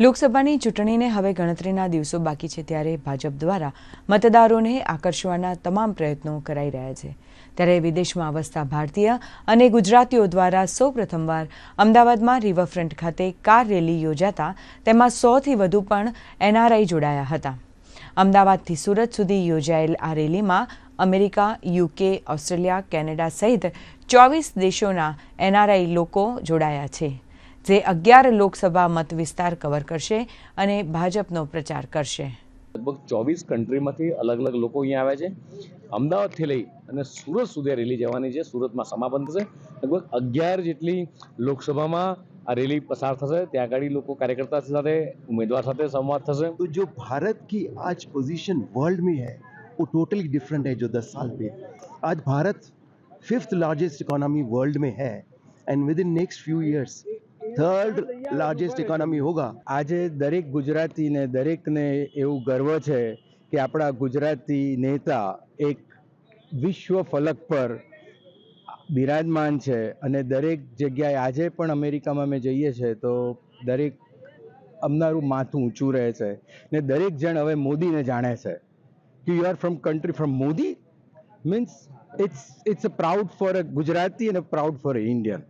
લોકસભાની ચૂંટણીને હવે ગણતરીના દિવસો બાકી છે ત્યારે ભાજપ દ્વારા મતદારોને આકર્ષવાના તમામ પ્રયત્નો કરાઈ રહ્યા છે. ત્યારે વિદેશમાં વસતા ભારતીય અને ગુજરાતીઓ દ્વારા સૌ પ્રથમવાર અમદાવાદમાં રિવરફ્રન્ટ ખાતે કાર રેલી યોજાતા તેમાં સોથી વધુ પણ એનઆરઆઈ જોડાયા હતા. અમદાવાદથી સુરત સુધી યોજાયેલ આ રેલીમાં અમેરિકા, યુકે, ઓસ્ટ્રેલિયા, કેનેડા સહિત ચોવીસ દેશોના એનઆરઆઈ લોકો જોડાયા છે. જે અગિયાર લોકસભા મત વિસ્તાર કવર કરશે અને ભાજપનો પ્રચાર કરશે લગભગ ચોવીસ કન્ટ્રીમાંથી અલગ અલગ લોકો અહીંયા આવ્યા છે અમદાવાદથી લઈ અને સુરત સુધી આ રેલી જવાની છે સુરતમાં સમાપન થશે લગભગ અગિયાર જેટલી લોકસભામાં આ રેલી પસાર થશે ત્યાં આગળ લોકો કાર્યકર્તા સાથે ઉમેદવાર સાથે સંવાદ થશે तो जो भारत की आज पोजीशन वर्ल्ड में है वो टोटली डिफरेंट है जो दस साल पे आज Bharat fifth largest economy world में है and within next few years third largest economy હોગા આજે દરેક ગુજરાતીને દરેકને એવું ગર્વ છે કે આપણા ગુજરાતી નેતા એક વિશ્વ ફલક પર બિરાજમાન છે અને દરેક જગ્યાએ આજે પણ અમેરિકામાં અમે જઈએ છીએ તો દરેક અમનારું માથું ઊંચું રહે છે ને દરેક જણ હવે મોદીને જાણે છે કે you are from country from Modi means it's it's a proud for a Gujarati અને પ્રાઉડ ફોર અ ઇન્ડિયન